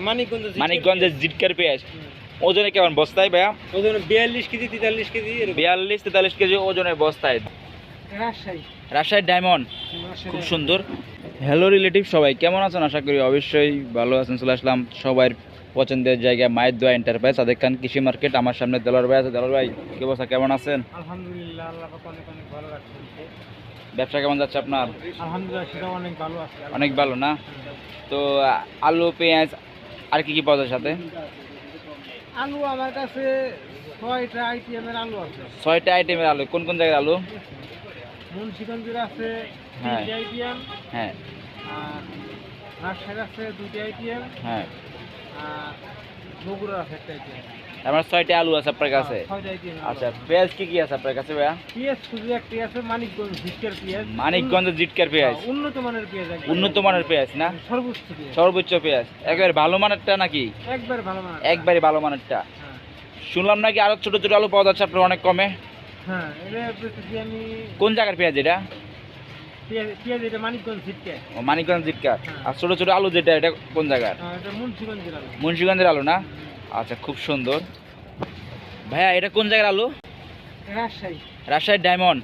মানিকগঞ্জ মানিকগঞ্জের জিটকার পেঁয়াজ। ওজনে কেমন বস্তায় ভাইয়া? ওজনে বিয়াল্লিশ কেজি তেতাল্লিশ কেজি বিয়াল্লিশ তেতাল্লিশ কেজি ওজনের বস্তায়। রাজশাহী। ডায়মন্ড। খুব সুন্দর। হ্যালো রিলেটিভ সবাই কেমন আছেন? আশা করি অবশ্যই ভালো আছেন। চলে আসলাম সবার পছন্দের জায়গা মায়ের দোয়া এন্টারপ্রাইজ সাদেক খান কৃষি মার্কেট আমার সামনে দেলার ভাই আছে। দেলার ভাই কি অবস্থা? কেমন আছেন? আলহামদুলিল্লাহ আল্লাহ অনেক অনেক ভালো রাখছেন ব্যবসা কেমন যাচ্ছে আপনার? আলহামদুলিল্লাহ সেটা অনেক ভালো আছে। অনেক ভালো না? তো আলু পেঁয়াজ আর কি কি পাওয়া যায় সাথে? আলু আমার কাছে ছয়টা আইটেমের আলু আছে। ছয়টা আইটেমের আলু। কোন কোন জায়গার আলু? মুন্সিগঞ্জের আছে হ্যাঁ। আইটেম। আইটিএম হ্যাঁ। আর রাজশাহীর আছে দুটি আইটিএম হ্যাঁ। আর আমার ছয়টা আলু আছে আপনার কাছে? আচ্ছা পেঁয়াজ কি কি আছে আপনার কাছে ভাইয়া? পেঁয়াজ শুধু একটি আছে মানিকগঞ্জ ভিক্টর পেঁয়াজ। মানিকগঞ্জের জিটকার পেঁয়াজ? হ্যাঁ, উন্নত মানের পেঁয়াজ উন্নত মানের পেঁয়াজ না? সর্বোচ্চ পেঁয়াজ। সর্বোচ্চ পেঁয়াজ। একবারে ভালো মানেরটা নাকি? একবার ভালো মানের একবারে ভালো মানেরটা। হ্যাঁ। শুনলাম নাকি আরও ছোট ছোট আলু পাওয়া যাচ্ছে আপনার অনেক কমে? হ্যাঁ আমি কোন জায়গার পেঁয়াজ এটা? পেঁয়াজ পেঁয়াজ এটা মানিকগঞ্জ ভিক্টর ও, মানিকগঞ্জ জিটকার হ্যাঁ। আর ছোট ছোট আলু যেটা এটা কোন জায়গার? হ্যাঁ, এটা মুন্সিগঞ্জের আলু। মুন্সিগঞ্জের আলু না? আচ্ছা খুব সুন্দর। ভাইয়া এটা কোন জায়গার আলু? রাজশাহী। রাজশাহীর ডায়মন্ড।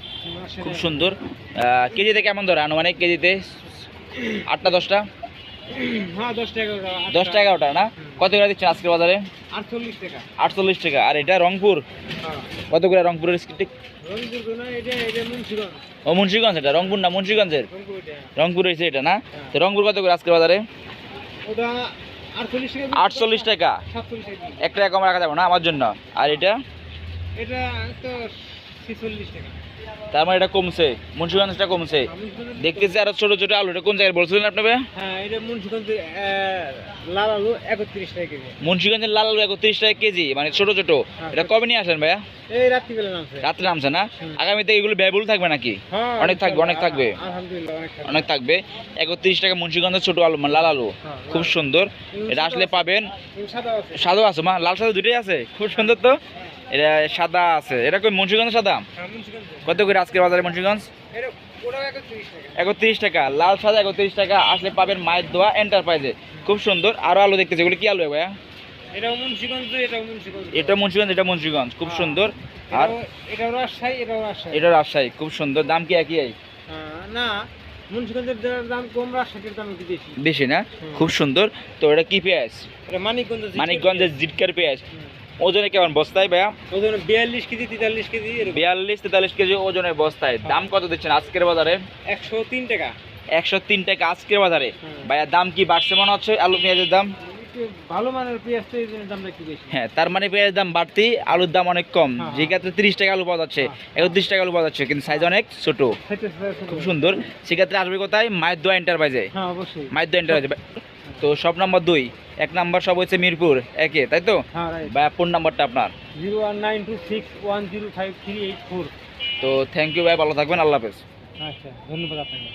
খুব সুন্দর। কেজিতে কেমন ধরে আনুমানিক কেজিতে? আটটা দশটা? হ্যাঁ দশটা এগারোটা। না? কত করে দিচ্ছেন আজকের বাজারে? আটচল্লিশ টাকা। আটচল্লিশ টাকা। আর এটা রংপুর? হ্যাঁ। কত করে রংপুরের ও মুন্সিগঞ্জ এটা? রংপুর না মুন্সিগঞ্জের? রংপুর হয়েছে এটা না? তো রংপুর কত করে আজকের বাজারে? আটচল্লিশ টাকা আটচল্লিশ টাকা? সাতচল্লিশ টাকা এক টাকা কম রাখা যাবে না আমার জন্য? আর এটা? এটা তো তার মানে এটা কমছে। মুন্সিগঞ্জটা কমছে। দেখতেছি আরও ছোট ছোট আলু। এটা কোন জায়গায়? বলছিলেন আপনি ভাই? হ্যাঁ লাল আলু একত্রিশ টাকা কেজি। মুন্সিগঞ্জের লাল আলু একত্রিশ টাকা কেজি মানে ছোট ছোট। এটা কবে নিয়ে আসেন ভাইয়া? এই রাত্রিবেলা নামছে। রাত্রে নামছে না। আগামীতে এগুলো ব্যয়বহুল থাকবে নাকি? হ্যাঁ অনেক থাকবে, অনেক থাকবে। অনেক থাকবে। একত্রিশ টাকা মুন্সিগঞ্জের ছোট আলু মানে লাল আলু। হ্যাঁ, খুব সুন্দর। এটা আসলে পাবেন। সাদা আছে মা। লাল সাদা দুটোই আছে। খুব সুন্দর তো। এটা সাদা আছে। এটা কই মুন্সিগঞ্জ সাদা? হ্যাঁ কত করে আজকের বাজারে মুন্সিগঞ্জ? একত্রিশ টাকা। লাল সাদা একত্রিশ টাকা আসলে পাবেন মায়ের দোয়া এন্টারপ্রাইজে খুব সুন্দর আরও আলু দেখতেছি এগুলো কি আলু ভাইয়া? মুন্সিগঞ্জ এটা মুন্সিগঞ্জ এটা মুন্সিগঞ্জ খুব হ্যাঁ। সুন্দর। আর এটাও রাজশাহী এটা রাজশাহী। খুব সুন্দর দাম কি একই? হ্যাঁ, না মুন্সিগঞ্জের দাম কম রাজশাহীর দাম বেশি। বেশি না? খুব সুন্দর। তো এটা কি পেঁয়াজ? এটা মানিকগঞ্জ মানিকগঞ্জের জিটকার পেঁয়াজ। ওজনে কেমন বস্তায় ভাইয়া? ওজন বিয়াল্লিশ কেজি তেতাল্লিশ কেজি বিয়াল্লিশ তেতাল্লিশ কেজি ওজনের বস্তায়। দাম কত দিচ্ছেন আজকের বাজারে? একশো তিন টাকা। একশো তিন টাকা আজকের বাজারে। ভাইয়া দাম কি বাড়ছে মনে হচ্ছে? আলু পেঁয়াজের দাম? ভালো মানের পেঁয়াজ তো এই দামটা একটু বেশি। হ্যাঁ তার মানে পেঁয়াজের দাম বাড়তি আলুর দাম অনেক কম। হ্যাঁ, যে ক্ষেত্রে তিরিশ টাকা আলু পাওয়া যাচ্ছে হ্যাঁ। একত্রিশ টাকা আলু পাওয়া যাচ্ছে কিন্তু সাইজ অনেক ছোট। খুব সুন্দর। সেক্ষেত্রে আসবে কোথায়? মায়ের দোয়া এন্টারপ্রাইজে হ্যাঁ অবশ্যই। মায়ের দোয়া এন্টারপ্রাইজে তো সব নম্বর দুই। এক নাম্বার সব হচ্ছে মিরপুর একে তাই তো? হ্যাঁ ভাইয়া ফোন নাম্বারটা আপনার। Zero one nine two six one zero five three eight four তো থ্যাংক ইউ ভাই ভালো থাকবেন আল্লাহ হাফেজ। আচ্ছা ধন্যবাদ আপনাকে।